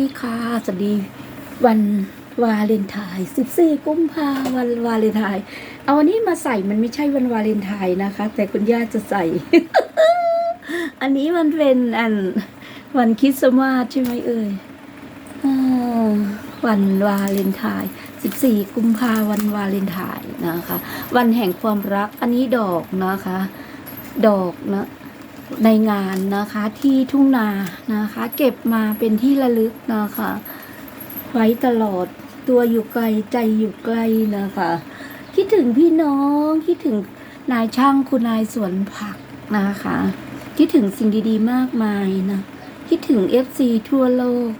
ดีค่ะสวัสดีวันวาเลนไทน์14 กุมภาวันวาเลนไทน์เอาวันนี้มาใส่มันไม่ใช่วันวาเลนไทน์นะคะ แต่คุณย่าจะใส่ อันนี้มันเป็นอันวันคริสต์มาสใช่ไหมเอ่ยอ่าวันวาเลนไทน์14 กุมภาวันวาเลนไทน์นะคะ วันแห่งความรักอันนี้ดอกนะคะ ดอกนะ ในงานนะคะที่ทุ่งนานะคะ เก็บมาเป็นที่ระลึกนะคะ ไว้ตลอดตัวอยู่ไกลใจอยู่ใกลนะคะ คิดถึงพี่น้องคิดถึงนายช่างคุณนายสวนผักนะคะ คิดถึงสิ่งดีๆมากมายนะ คิดถึงเอฟซีทั่วโลก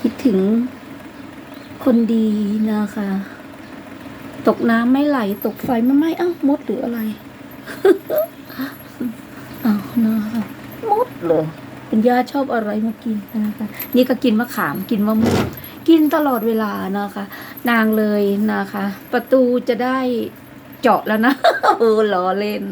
คิดถึงคนดีนะคะ ตกน้ำไม่ไหล ตกไฟไม่ไหม้เอ้ามดหรืออะไร นะคะมดเลยคุณย่าชอบอะไรมากินนะคะ นี่ก็กินมะขามกินมะม่วงกินตลอดเวลานะคะ นางเลยนะคะ ประตูจะได้เจาะแล้วนะเออล้อเล่น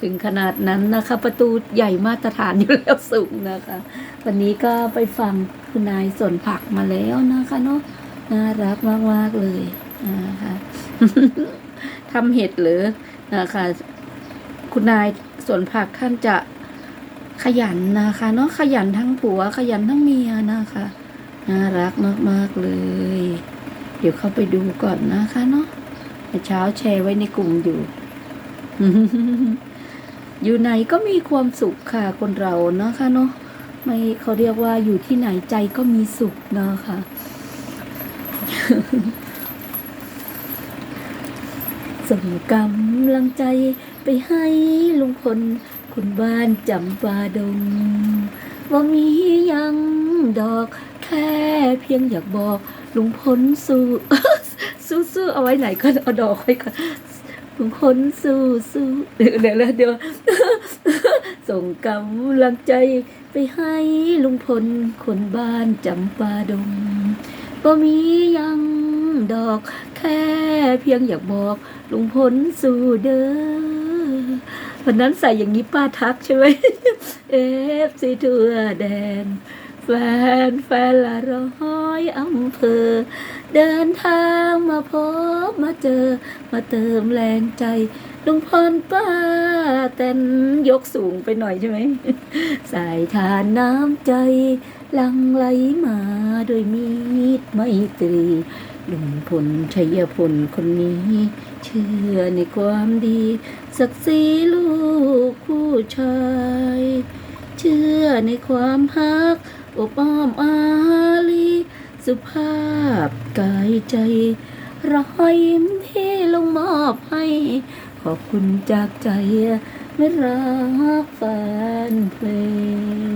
ถึงขนาดนั้นนะคะ ประตูใหญ่มาตรฐานอยู่แล้วสูงนะคะ วันนี้ก็ไปฟังคุณนายสวนผักมาแล้วนะคะเนาะน่ารักมากๆเลยนะคะทำเห็ดหรือนะคะ คุณนายสวนผักท่านจะ ขยันนะคะเนาะขยันทั้งผัวขยันทั้งเมียนะคะน่ารักมากๆเลย เดี๋ยวเข้าไปดูก่อนนะคะเนาะเช้าแชร์ไว้ในกลุ่มอยู่ อยู่ไหนก็มีความสุขค่ะคนเรานะคะเนาะไม่เขาเรียกว่าอยู่ที่ไหนใจก็มีสุขนะคะส่งกำลังใจไปให้ลุงพล คุณบ้านจำปาดงว่ามียังดอกแค่เพียงอยากบอกลุงพลสู้สู้สู้เอาไว้ไหนก็เอาดอกไว้ก่อนลุงพลสู้สู้เดี๋ยวเดี๋ยวเดี๋ยวส่งกำลังใจไปให้ลุงพลคนบ้านจำปาดงก็มียังดอกแค่เพียงอยากบอกลุงพลสู่เด้อ วันนั้นใส่อย่างนี้ป้าทักใช่ไหมเอฟซีทัวแดน แฟนแฟนละร้อยอำเภอ เดินทางมาพบมาเจอ มาเติมแรงใจลุงพลป้าแตนยกสูงไปหน่อยใช่ไหมสายทานน้ำใจลังไหลมาโดยมีดไม่ตรีลุงพลชัยพลคนนี้ เชื่อในความดีศักดิ์ศรีลูกผู้ชาย เชื่อในความฮักอบอ้อมอารีสุภาพกายใจรอยยิ้มที่ลงมอบให้ ขอบคุณจากใจไม่รักแฟนเพลง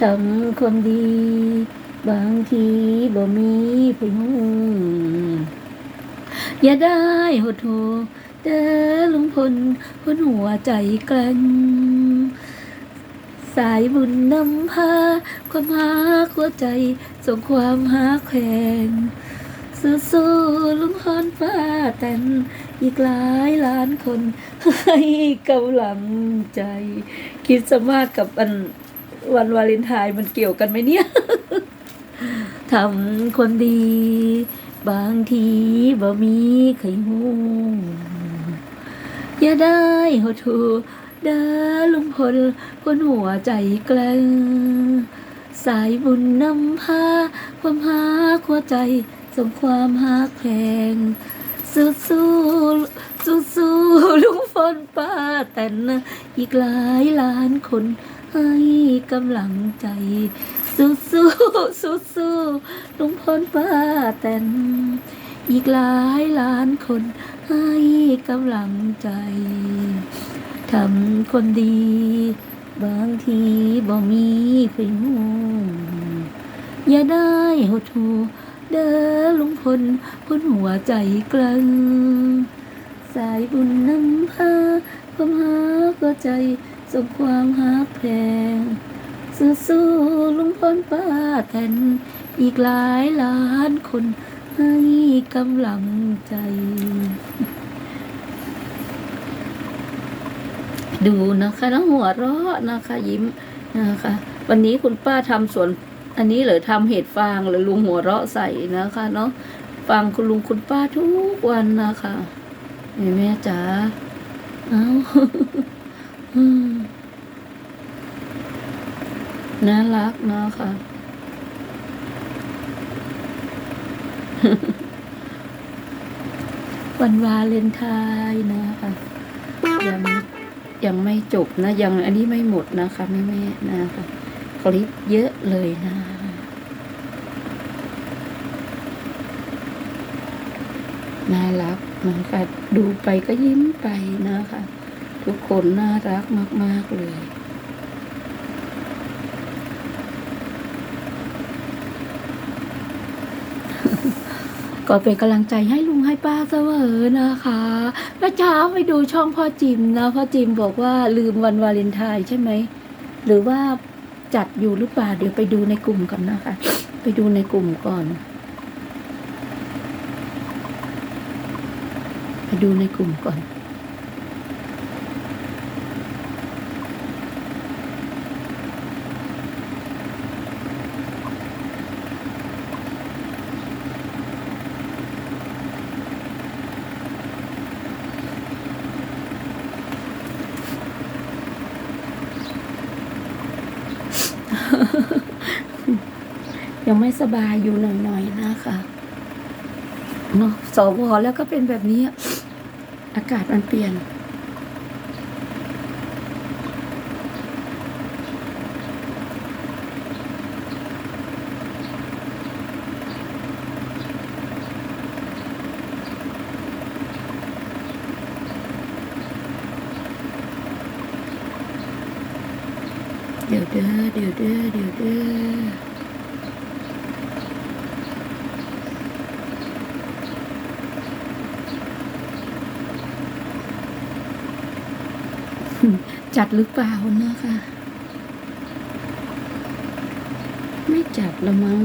ทำความดี บางทีบ่มีพยุง อย่าได้หดหูเด้อลุงพลคนหัวใจแกล้งสายบุญนำพาความหาหัวใจส่งความหาแขงสู้ๆลุงพลป้าแตนอีกหลายล้านคนให้กำลังใจ คิดสมากกับวันวันวาเลนไทน์มันเกี่ยวกันไหมเนี่ย ทำคนดี บางทีบ่มีใครหูอย่าได้หดหูเด้อลุงพลคนหัวใจแกล้งสายบุญนำพาความหาหัวใจส่งความหาแพงสู้สู้สู้สู้ลุงพลป้าแต่นนะอีกหลายล้านคนให้กำลังใจ สู้สู้สู้สู้ๆลุงพลป้าแตนอีกหลายล้านคนให้กำลังใจทำคนดี บางทีบ่มีเพียงหูอย่าได้หดหูเด้อลุงพลพ้นหัวใจกลังสายบุญนำพาความหาหัวใจส่งความหักแพง สู้ๆลุงพลป้าแทนอีกหลายล้านคนให้กำลังใจ ดูนะคะแล้วหัวเราะนะคะ ยิ้มนะคะ วันนี้คุณป้าทำสวน อันนี้เหรอทำเห็ดฟางหรือลุงหัวเราะใส่นะคะเนาะฟังคุณลุงคุณป้าทุกวันนะคะแม่จ๋า เอ้า น่ารักนะคะวันวาเลนไทน์นะคะยังยังไม่จบนะ ยังอันนี้ไม่หมดนะคะแม่แม่นะคะคลิปเยอะเลยนะน่ารักนะคะดูไปก็ยิ้มไปนะคะ ทุกคนน่ารักมาก ๆ เลย ก็เป็นกำลังใจให้ลุงให้ป้าเสมอนะคะแล้วเช้าไปดูช่องพ่อจิมนะพ่อจิมบอกว่าลืมวันวาเลนไทน์ใช่ไหมหรือว่าจัดอยู่หรือเปล่าเดี๋ยวไปดูในกลุ่มก่อนนะคะ ไปดูในกลุ่มก่อน ไปดูในกลุ่มก่อน ยังไม่สบายอยู่หน่อยๆนะคะเนาะสวแล้วก็เป็นแบบนี้ อากาศมันเปลี่ยน เดี๋ยวเด้อเดี๋ยวเด้อเดี๋ยวเด้อ จัดหรือเปล่านะคะ ไม่จัดละมั้ง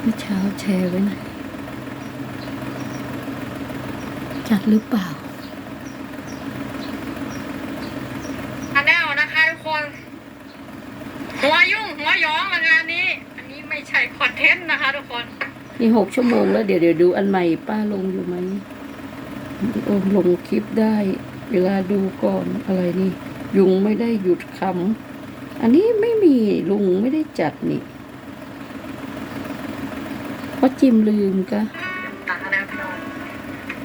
เมื่อเช้าแชร์ไว้หนอยจัดหรือเปล่า อันแนวนะคะทุกคน หัวยุ่งหัวหยองละงานนี้ อันนี้ไม่ใช่คอนเทนต์นะคะทุกคน นี่หกชั่วโมงแล้วเดี๋ยวเดี๋ยวดูอันใหม่ป้าลงอยู่ไหมโอ้ลงคลิปได้ เวลาดูก่อนอะไรนี่ ยุงไม่ได้หยุดคำอันนี้ไม่มีลุงไม่ได้จัดนี่เพราะจิมลืมกะตัดแล้วพี่น้อง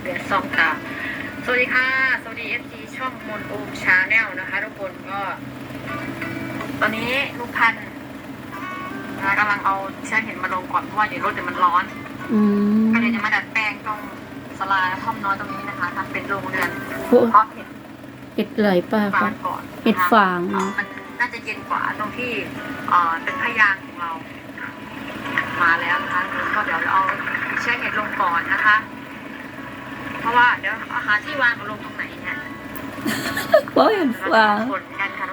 เดือดซองตาสวัสดีค่ะ สวัสดีเอฟซีช่องมนโอมชาแนลนะคะ ทุกคนก็ ตอนนี้ลูกพันธ์ นะคะกำลังเอาเชื้อเห็นมาลงก่อนเพราะว่าอยู่รถเดี๋ยวมันร้อนอืมก็เลยจะมาดัดแปลงตรงสลาท่อมน้อยตรงนี้นะคะทำเป็นโรงเรือนโอ้เพราะเห็ดเห็ดไหลป้าคฟารังบก่อนเห็ดนะคะฟางเอ่อมันน่าจะเย็นกว่าตรงที่เอ่อเป็นพยางของเรา มาแล้วนะคะก็เดี๋ยวเราเอาเชื้อเห็ดลงก่อนนะคะ เพราะว่าเดี๋ยวอาหารที่วางเอาลงตรงไหนเนี่ย เพราะเห็ดฟาง ผลกันค่ะ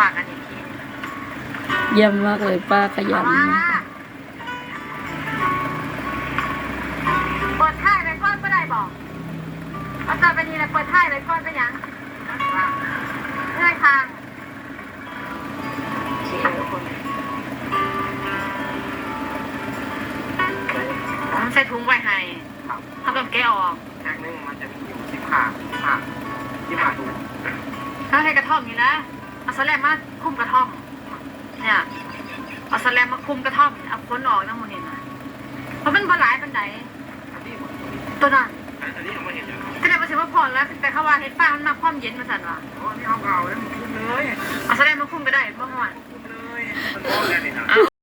ว่ากันอีกทีเยี่ยมมากเลยป้าขยันเปิดท่ายเลยก้อนก็ได้บอกอาจารย์เป็นนี่แหละเปิดท่ายเลยก้อนเป็นยัง เอาสแลมมาคุมกระท่อมเอาค้นออกน้ำมันนี่นะเพราะมันบหลายปันไดอันนี้ผมตัวนั้นอันนี้ยังไม่เห็นอยู่ก็ได้มาสิว่าพอแล้วแต่เขาว่าเห็ดฟ้ามันมาความเย็นมาสั่นว่ะโอ้นี่เอาเก่าแล้วมันคุ้มเลยเอาสแลมมาคุมก็ได้เพราะว่าคุ้มเลยมันร้อนแล้วนี่นะ